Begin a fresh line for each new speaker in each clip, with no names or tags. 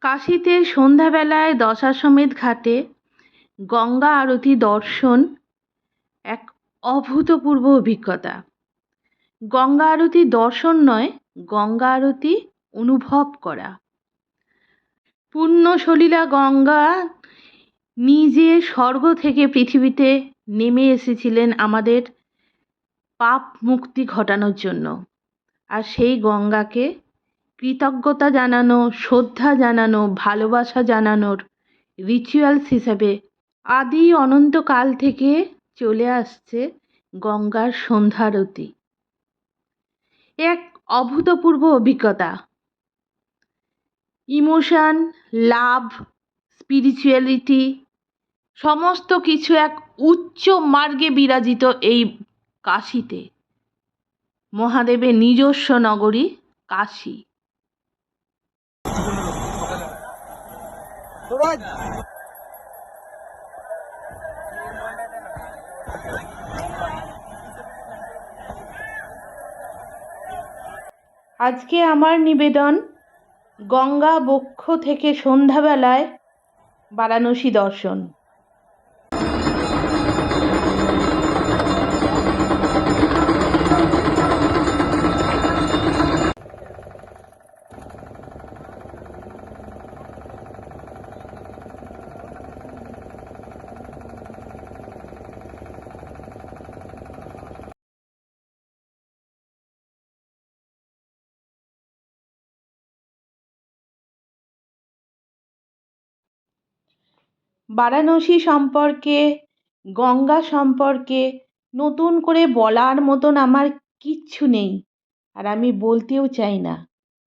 কাশীতে সন্ধ্যাবেলায় দশাশ্বমেধ ঘাটে গঙ্গা আরতি দর্শন এক অভূতপূর্ব অভিজ্ঞতা। গঙ্গা আরতি দর্শন নয়, গঙ্গা আরতি অনুভব করা। পূর্ণ সলীলা গঙ্গা নিজে স্বর্গ থেকে পৃথিবীতে নেমে এসেছিলেন আমাদের পাপ মুক্তি ঘটানোর জন্য। আর সেই গঙ্গাকে কৃতজ্ঞতা জানানো, শ্রদ্ধা জানানো, ভালোবাসা জানানোর রিচুয়ালস হিসাবে আদি অনন্তকাল থেকে চলে আসছে গঙ্গার সন্ধ্যারতি। এক অভূতপূর্ব অভিজ্ঞতা। ইমোশন, লাভ স্পিরিচুয়ালিটি সমস্ত কিছু এক উচ্চ মার্গে বিরাজিত এই কাশীতে। মহাদেবের নিজস্ব নগরী কাশী। আজকে আমার নিবেদন গঙ্গা বক্ষ থেকে সন্ধ্যাবেলায় বারাণসী দর্শন। বারাণসী সম্পর্কে, গঙ্গা সম্পর্কে নতুন করে বলার মতন আমার কিচ্ছু নেই। আর আমি বলতেও চাই না।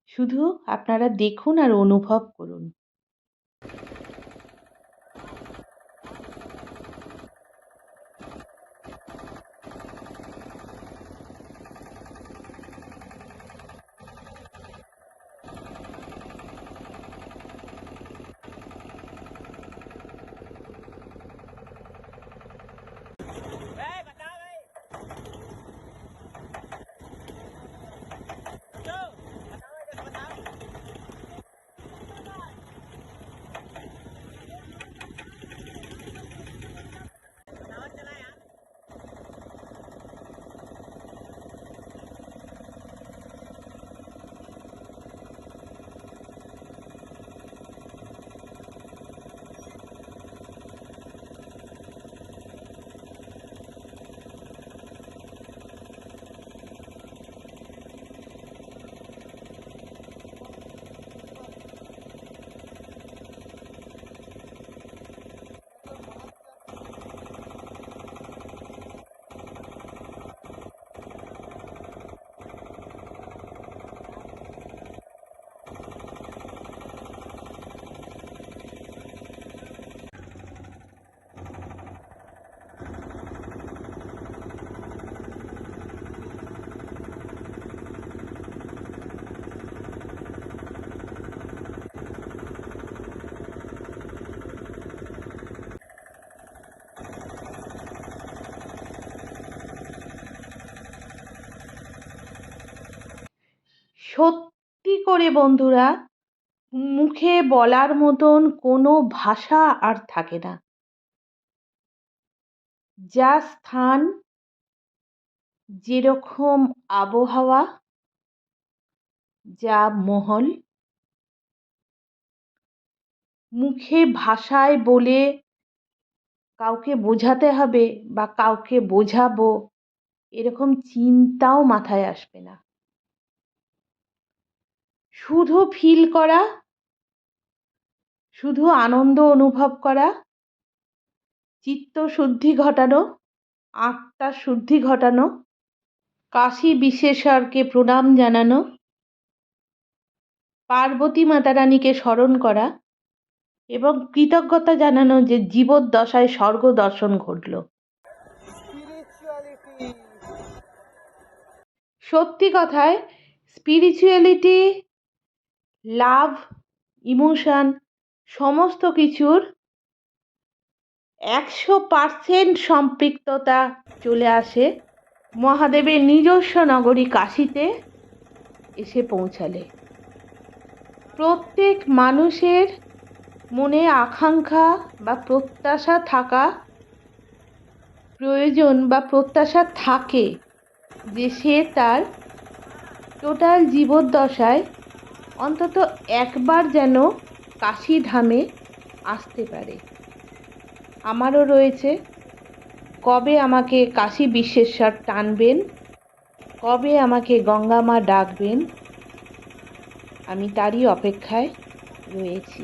শুধু আপনারা দেখুন আর অনুভব করুন। সত্যি করে বন্ধুরা, মুখে বলার মতন কোনো ভাষা আর থাকে না। যা স্থান, যেরকম আবহাওয়া, যা মহল, মুখে ভাষায় বলে কাউকে বোঝাতে হবে বা কাউকে বোঝাবো, এরকম চিন্তাও মাথায় আসবে না। শুধু ফিল করা, শুধু আনন্দ অনুভব করা, চিত্ত শুদ্ধি ঘটানো, আত্মা শুদ্ধি ঘটানো, কাশী বিশ্বেশ্বরকে প্রণাম জানানো, পার্বতী মাতারানীকে স্মরণ করা এবং কৃতজ্ঞতা জানানো যে জীবদ্দশায় স্বর্গ দর্শন ঘটল। সত্যি কথায় স্পিরিচুয়ালিটি লাভ, ইমোশান, সমস্ত কিছুর একশো পারসেন্ট সম্পৃক্ততা চলে আসে মহাদেবের নিজস্ব নগরী কাশীতে এসে পৌঁছালে। প্রত্যেক মানুষের মনে আকাঙ্ক্ষা বা প্রত্যাশা থাকা প্রয়োজন বা প্রত্যাশা থাকে যে সে তার টোটাল জীবদ্দশায় অন্তত একবার যেন কাশী ধামে আসতে পারে। আমারও রয়েছে। কবে আমাকে কাশী বিশ্বেশ্বর টানবেন? কবে আমাকে গঙ্গামা ডাকবেন? আমি তারই অপেক্ষায় রয়েছি।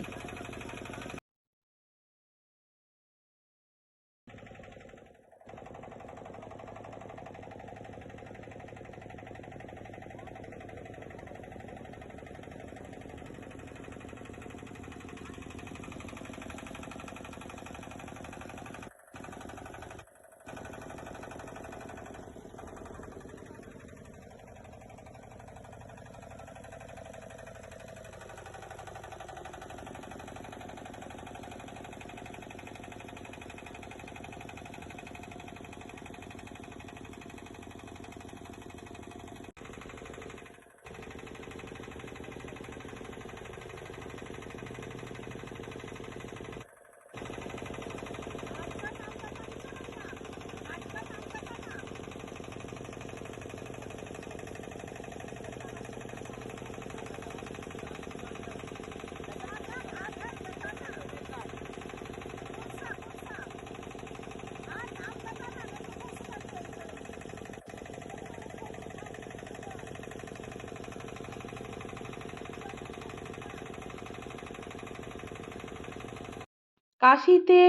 কাশীতে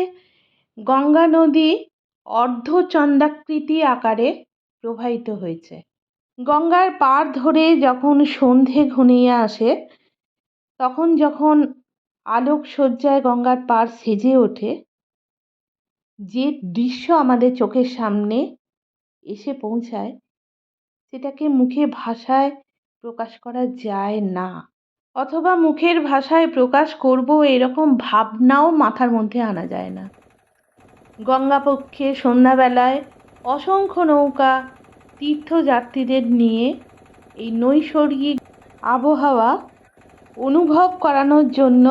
গঙ্গা নদী অর্ধচন্দ্রাকৃতি আকারে প্রবাহিত হয়েছে। গঙ্গার পাড় ধরে যখন সন্ধে ঘনিয়ে আসে, তখন যখন আলোকসজ্জায় গঙ্গার পাড় সেজে ওঠে, যে দৃশ্য আমাদের চোখের সামনে এসে পৌঁছায়, সেটাকে মুখে ভাষায় প্রকাশ করা যায় না। অথবা মুখের ভাষায় প্রকাশ করব এরকম ভাবনাও মাথার মধ্যে আনা যায় না। গঙ্গাপক্ষে সন্ধ্যাবেলায় অসংখ্য নৌকা তীর্থযাত্রীদের নিয়ে এই নৈসর্গিক আবহাওয়া অনুভব করানোর জন্য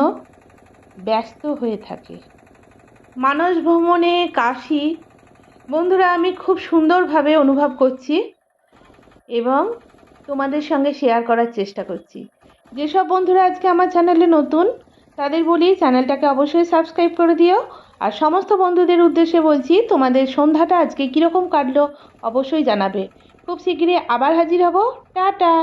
ব্যস্ত হয়ে থাকে। মানস ভ্রমণে কাশি, বন্ধুরা আমি খুব সুন্দরভাবে অনুভব করছি এবং তোমাদের সঙ্গে শেয়ার করার চেষ্টা করছি। যেসব বন্ধুরা আজকে আমার চ্যানেলে নতুন, তাদের বলি চ্যানেলটাকে অবশ্যই সাবস্ক্রাইব করে দিও। আর সমস্ত বন্ধুদের উদ্দেশ্যে বলছি, তোমাদের সন্ধ্যাটা আজকে কীরকম কাটলো অবশ্যই জানাবে। খুব শীঘ্রই আবার হাজির হব। টাটা!